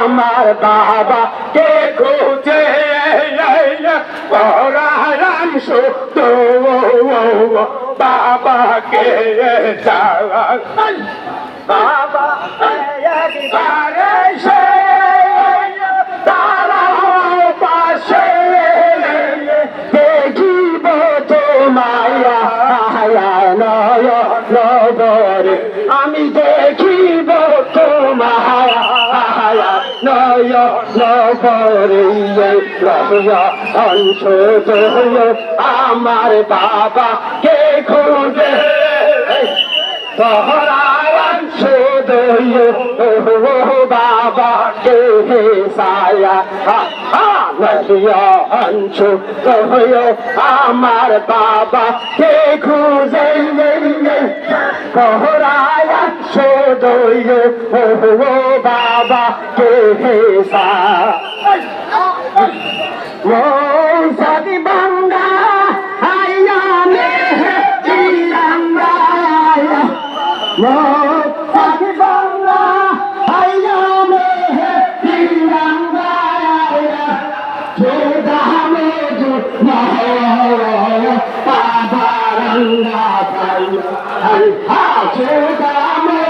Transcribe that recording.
আমার বাবা কে খুঁজে পরারাম সুত বাবাকে বাবা সে তারাও পাশে দেখিব নয় আমি দেখিব নয় নবরে অংশ আমার বাবা কে খুঁজে? সুদয় ও বাবা কে হে সায়া নদিয়ন সুদয় আমার বাবা কে খুঁজে? তহরায়ন সুদয় ও বাবা, কে হে সা? মৌসাদি বাংলা আইয়া মেহে চিলাঙ্গা মৌসাদি বাংলা আইয়া মেহে চিলাঙ্গা চোদামে জু মহরা পাদারঙ্গা পাইয়া হা চোদামে জু মহরা